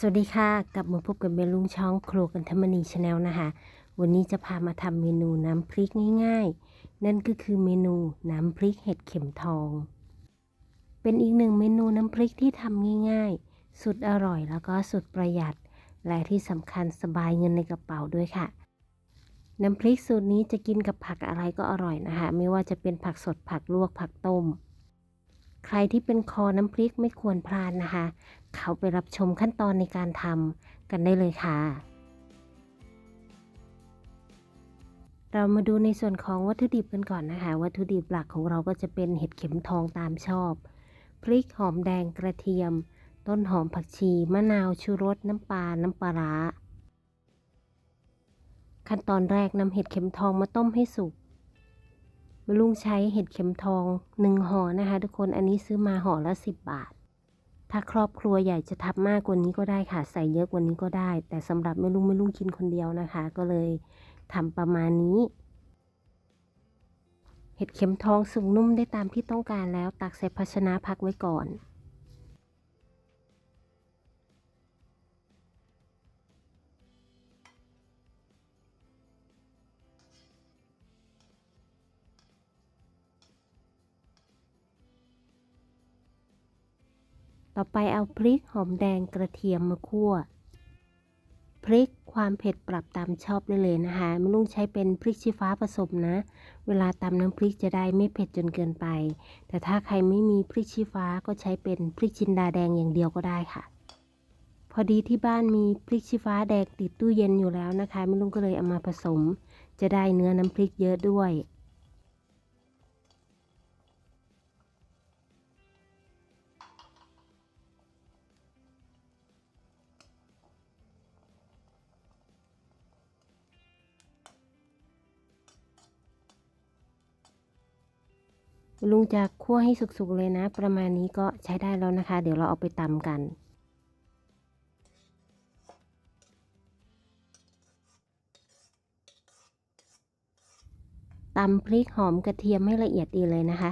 สวัสดีค่ะกลับมาพบกับเมลุงช่องครัวกันธรรมนีชาแนลนะคะ วันนี้จะพามาทำเมนูน้ำพริกง่ายๆ นั่นก็คือเมนูน้ำพริกเห็ดเข็มทอง เป็นอีกหนึ่งเมนูน้ำพริกที่ทำง่ายๆ สุดอร่อยแล้วก็สุดประหยัด และที่สำคัญสบายเงินในกระเป๋าด้วยค่ะ น้ำพริกสูตรนี้จะกินกับผักอะไรก็อร่อยนะคะ ไม่ว่าจะเป็นผักสดผักลวกผักต้ม ใครที่เป็นคอน้ำพริกไม่ควรพลาดนะคะ เขาไปรับชมขั้นตอนในการทำกันได้เลยค่ะ เรามาดูในส่วนของวัตถุดิบกันก่อนนะคะ วัตถุดิบหลักของเราก็จะเป็นเห็ดเข็มทองตามชอบ พริกหอมแดงกระเทียม ต้นหอมผักชี มะนาวชูรส น้ำปลา น้ำปลาร้าขั้นตอนแรกนำเห็ดเข็มทองมาต้มให้สุก มลุงใช้เห็ดเข็มทองหนึ่งห่อนะคะ ทุกคนอันนี้ซื้อมาห่อละสิบบาท ถ้าครอบครัวใหญ่จะทำมากกว่านี้ก็ได้ค่ะ ใส่เยอะกว่านี้ก็ได้ แต่สำหรับแม่ลุงแม่ลุงกินคนเดียวนะคะ ก็เลยทำประมาณนี้เห็ดเข็มทองสุกนุ่มได้ตามที่ต้องการแล้ว ตักใส่ภาชนะพักไว้ก่อน ต่อไปเอาพริกหอมแดงกระเทียมมาคั่ว พริกความเผ็ดปรับตามชอบได้เลยนะคะไม่ลุงใช้เป็นพริกชี้ฟ้าผสมนะ เวลาตำน้ำพริกจะได้ไม่เผ็ดจนเกินไป แต่ถ้าใครไม่มีพริกชี้ฟ้าก็ใช้เป็นพริกจินดาแดงอย่างเดียวก็ได้ค่ะ พอดีที่บ้านมีพริกชี้ฟ้าแดงติดตู้เย็นอยู่แล้วนะคะไม่ลุงก็เลยเอามาผสม จะได้เนื้อน้ำพริกเยอะด้วย ลุงจะคั่วให้สุกๆเลยนะ ประมาณนี้ก็ใช้ได้แล้วนะคะ เดี๋ยวเราเอาไปตำกันตำพริกหอมกระเทียมให้ละเอียดดีเลยนะคะ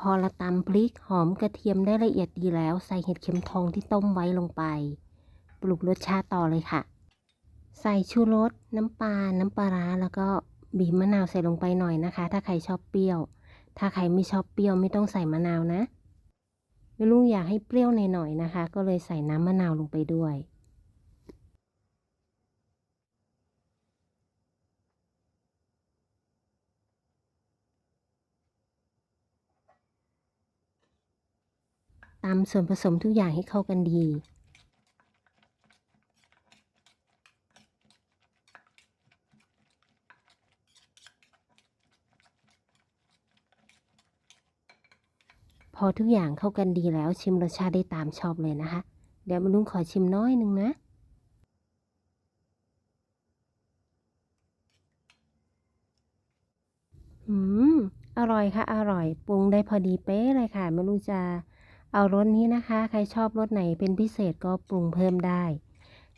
พอเราตำพริกหอมกระเทียมได้ละเอียดดีแล้ว ใส่เห็ดเข็มทองที่ต้มไว้ลงไป ปรุงรสชาติต่อเลยค่ะ ใส่ชูรส น้ำปลา น้ำปลาร้าแล้วก็บีบมะนาวใส่ลงไปหน่อยนะคะ ถ้าใครชอบเปรี้ยว ถ้าใครไม่ชอบเปรี้ยวไม่ต้องใส่มะนาวนะไม่ลุงอยากให้เปรี้ยวหน่อยๆนะคะ ก็เลยใส่น้ำมะนาวลงไปด้วย ตำส่วนผสมทุกอย่างให้เข้ากันดีพอทุกอย่างเข้ากันดีแล้วชิมรสชาติได้ตามชอบเลยนะคะ เดี๋ยวมาลุงขอชิมน้อยหนึ่งนะ อืม อร่อยค่ะ อร่อย ปรุงได้พอดีเป๊ะเลยค่ะ ไม่รู้จะ เอารสนี้นะคะ ใครชอบรสไหนเป็นพิเศษก็ปรุงเพิ่มได้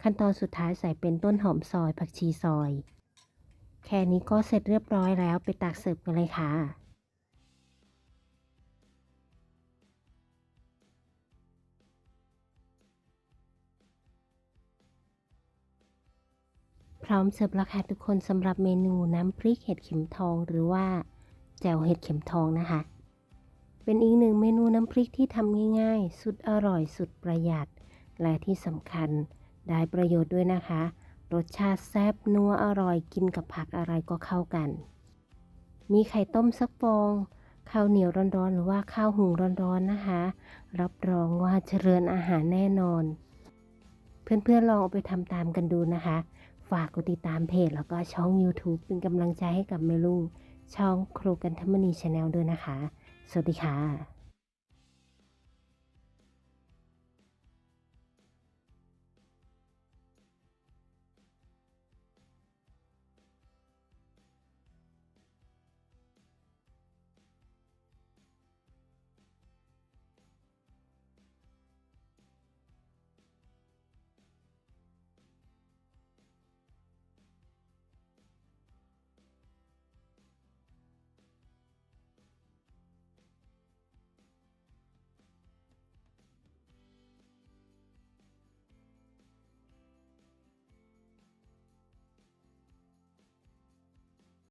ขั้นตอนสุดท้ายใส่เป็นต้นหอมซอยผักชีซอย แค่นี้ก็เสร็จเรียบร้อยแล้วไปตักเสิร์ฟกันเลยค่ะพร้อมเสิร์ฟแล้วค่ะทุกคนสำหรับเมนูน้ำพริกเห็ดเข็มทองหรือว่าแจ่วเห็ดเข็มทองนะคะ เป็นอีกหนึ่งเมนูน้ำพริกที่ทำง่ายๆ สุดอร่อยสุดประหยัด และที่สำคัญได้ประโยชน์ด้วยนะคะ รสชาติแซ่บนัวอร่อยกินกับผักอะไรก็เข้ากัน มีไข่ต้มสักฟองข้าวเหนียวร้อนๆ หรือว่าข้าวหุงร้อนๆนะคะ รับรองว่าเจริญอาหารแน่นอน เพื่อนๆลองเอาไปทำตามกันดูนะคะ ฝากกดติดตามเพจแล้วก็ช่อง YouTube เป็นกำลังใจให้กับเมลุงช่องครูกันธรรมนีชาแนลด้วยนะคะ สวัสดีค่ะ